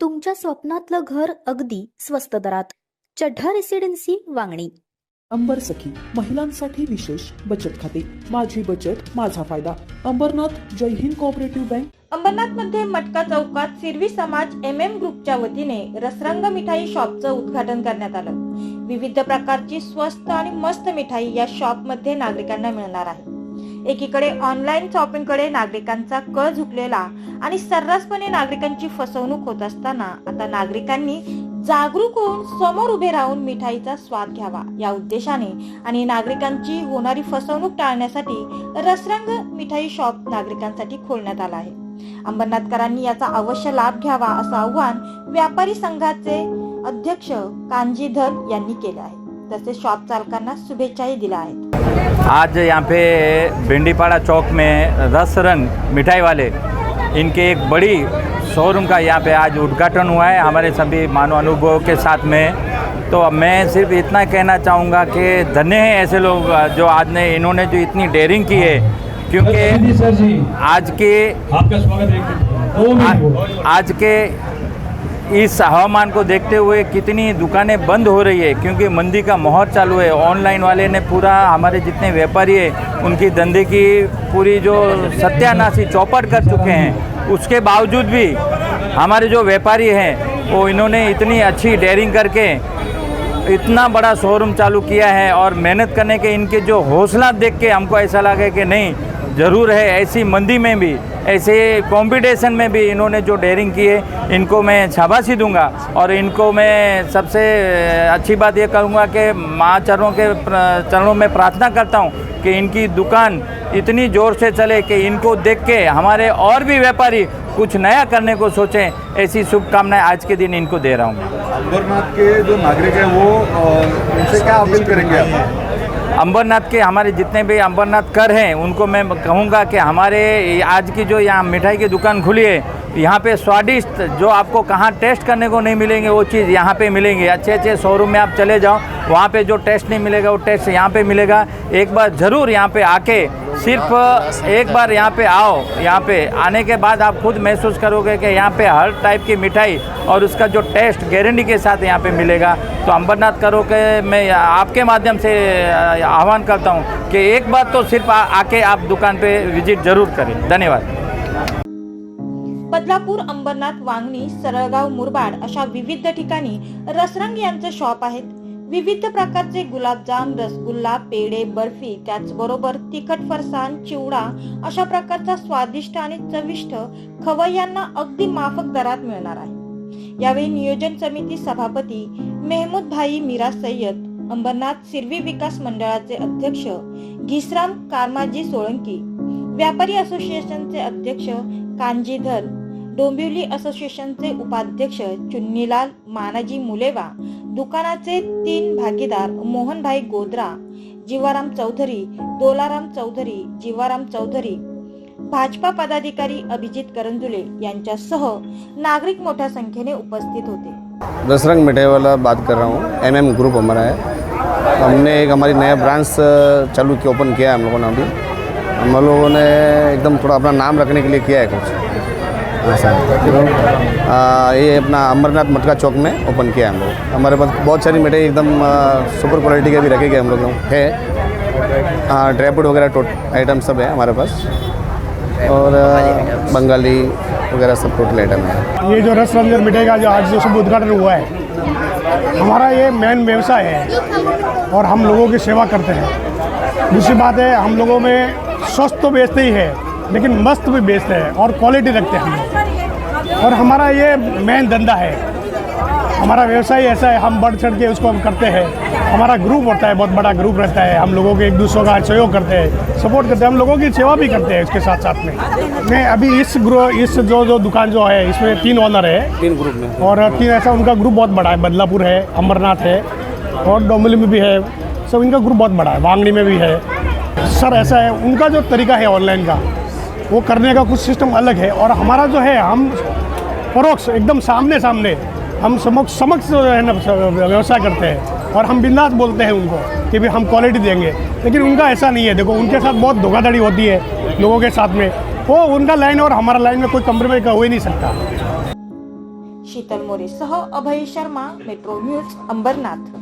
तुमच्या स्वप्नातलं घर अगदी स्वस्त दरात. चढ्ढा रेसिडेन्सी वांगणी. अंबर सखी महिलांसाठी विशेष बचत खाते. माझी बचत माझा फायदा. अंबरनाथ जय हिंद कोऑपरेटिव्ह बँक अंबरनाथमध्ये मटका चौकात सिरवी समाज एम एम ग्रुपच्या वतीने रसरंग मिठाई शॉपचं उद्घाटन करण्यात आलं. विविध प्रकारची स्वस्त आणि मस्त मिठाई या शॉपमध्ये नागरिकांना मिळणार आहे. एकीकडे ऑनलाईन शॉपिंगकडे नागरिकांचा कळ झुकलेला आणि सर्रासपणे नागरिकांची फसवणूक होत असताना आता नागरिकांनी जागरूक होऊन समोर उभे राहून मिठाईचा स्वाद घ्यावा या उद्देशाने आणि नागरिकांची होणारी फसवणूक टाळण्यासाठी रसरंग मिठाई शॉप नागरिकांसाठी खोलण्यात आला आहे. अंबरनाथकरांनी याचा अवश्य लाभ घ्यावा असं आव्हान व्यापारी संघाचे अध्यक्ष कांजीधर यांनी केले आहे. तसेच शॉप चालकांना शुभेच्छाही दिल्या आहेत. आज यहाँ पे भिंडीपाड़ा चौक में रस रंग मिठाई वाले इनके एक बड़ी शोरूम का यहाँ पे आज उद्घाटन हुआ है हमारे सभी मानव अनुभव के साथ में। तो मैं सिर्फ़ इतना कहना चाहूँगा कि धन्य हैं ऐसे लोग जो आज ने इन्होंने जो इतनी डेयरिंग की है क्योंकि आज के आज के इस हवामान को देखते हुए कितनी दुकानें बंद हो रही है? क्योंकि मंदी का माहौल चालू है। ऑनलाइन वाले ने पूरा हमारे जितने व्यापारी है, उनकी धंधे की पूरी जो सत्यानाशी चौपट कर चुके हैं, उसके बावजूद भी हमारे जो व्यापारी हैं, वो इन्होंने इतनी अच्छी डेयरिंग करके इतना बड़ा शोरूम चालू किया है और मेहनत करने के इनके जो हौसला देख के हमको ऐसा लगा कि नहीं ज़रूर है, ऐसी मंदी में भी, ऐसे कंपटीशन में भी इन्होंने जो डेयरिंग की है, इनको मैं शाबाशी दूँगा। और इनको मैं सबसे अच्छी बात ये कहूँगा कि माँ चरणों के चरणों में प्रार्थना करता हूँ कि इनकी दुकान इतनी ज़ोर से चले कि इनको देख के हमारे और भी व्यापारी कुछ नया करने को सोचें, ऐसी शुभकामनाएँ आज के दिन इनको दे रहा हूँ मैं। अंबरनाथ के जो नागरिक हैं वो उनसे क्या अपील करेंगे आप? अंबरनाथ के हमारे जितने भी अम्बरनाथ कर हैं, उनको मैं कहूँगा कि हमारे आज की जो यहाँ मिठाई की दुकान खुली है, यहाँ पे स्वादिष्ट जो आपको कहाँ टेस्ट करने को नहीं मिलेंगे, वो चीज़ यहाँ पे मिलेंगे। अच्छे अच्छे शोरूम में आप चले जाओ, वहाँ पे जो टेस्ट नहीं मिलेगा, वो टेस्ट यहाँ पे मिलेगा। एक बार ज़रूर यहाँ पे आके सिर्फ एक बार यहाँ पे आओ यहाँ पे आने के बाद आप खुद महसूस करोगे कि यहाँ पे हर टाइप की मिठाई और उसका जो टेस्ट गारंटी के साथ यहाँ पे मिलेगा। तो अंबरनाथ करो के मैं आपके माध्यम से आह्वान करता हूँ कि एक बार तो सिर्फ आ, आके आप दुकान पे विजिट ज़रूर करें। धन्यवाद। बदलापूर अंबरनाथ वांगणी सरळगाव मुरबाड अशा विविध ठिकाणी रसरंग यांचे शॉप आहेत. विविध प्रकारचे गुलाबजाम रसगुल्ला पेढे बर्फी त्याचबरोबर तिखट फरसाण चिवडा अशा प्रकारचा स्वादिष्ट आणि चविष्ट खवय्यांना अगदी माफक दरात मिळणार आहे. यावेळी नियोजन समिती सभापती मेहमूद भाई मीरा सय्यद अंबरनाथ सिरवी विकास मंडळाचे अध्यक्ष घिसराम कारमाजी सोळंकी व्यापारी असोसिएशनचे अध्यक्ष कांजीधर डोंबिवली असोसिएशनचे उपाध्यक्ष चुन्नीलाल मानाजी मुलेवा दुकानाचे तीन भागीदार मोहनभाई गोद्रा जीवाराम चौधरी दोलाराम चौधरी जीवाराम चौधरी भाजपा पदाधिकारी अभिजित करंजुले यांच्यासह नागरिक मोठ्या संख्येने उपस्थित होते. दसरंग मिठाईवाला बात कर रहा हूँ. एम एम ग्रुप हमारा है. हमने एक हमारी नया ब्रांच चालू किया ओपन किया है हम लोगों ने अभी। हम लोगों ने एकदम थोड़ा अपना नाम रखने के लिए किया है कुछ। है। ये अपना अमरनाथ मटका चौक में ओपन किया है हम लोग। हमारे पास बहुत सारी मिठाई एकदम सुपर क्वालिटी के भी रखे गए हम लोग है। हाँ ड्राई फ्रूट वगैरह टोट आइटम सब है हमारे पास। और बंगाली वगैरह सब टोटल आइटम है। ये जो रस रंजन मिठाई का जो आज जो शुभ उद्घाटन हुआ है, हमारा ये मेन व्यवसाय है और हम लोगों की सेवा करते हैं। दूसरी बात है, हम लोगों में स्वस्थ तो बेचते ही है। लेकिन मस्त भी बेचते हैं और क्वालिटी रखते हैं हम और हमारा ये मेन धंधा है। हमारा व्यवसाय ऐसा है हम बढ़ चढ़ के उसको हम करते हैं। हमारा ग्रुप होता है बहुत बड़ा ग्रुप रहता है। हम लोगों के एक दूसरों का सहयोग करते हैं सपोर्ट करते हैं हम लोगों की सेवा भी करते हैं उसके साथ साथ में। मैं अभी इस ग्रो इस जो जो दुकान जो है इसमें तीन ऑनर है। तीन ग्रुप में। और तीन ऐसा उनका ग्रुप बहुत बड़ा है बदलापुर है अमरनाथ है और डोंबिवली में भी है। सब इनका ग्रुप बहुत बड़ा है वांगड़ी में भी है। सर ऐसा है उनका जो तरीका है ऑनलाइन का वो करने का कुछ सिस्टम अलग है और हमारा जो है, हम परोक्ष एकदम सामने सामने, हम समक्ष समक्ष जो है ना, व्यवसाय करते हैं और हम बिंदास बोलते हैं उनको कि भी हम क्वालिटी देंगे। लेकिन उनका ऐसा नहीं है। देखो, उनके साथ बहुत धोखाधड़ी होती है लोगों के साथ में। वो, उनका लाइन और हमारा लाइन में कोई कंप्रोमाइज हो ही नहीं सकता। शीतल मोरे सह अभय शर्मा मेट्रो न्यूज़ अंबरनाथ।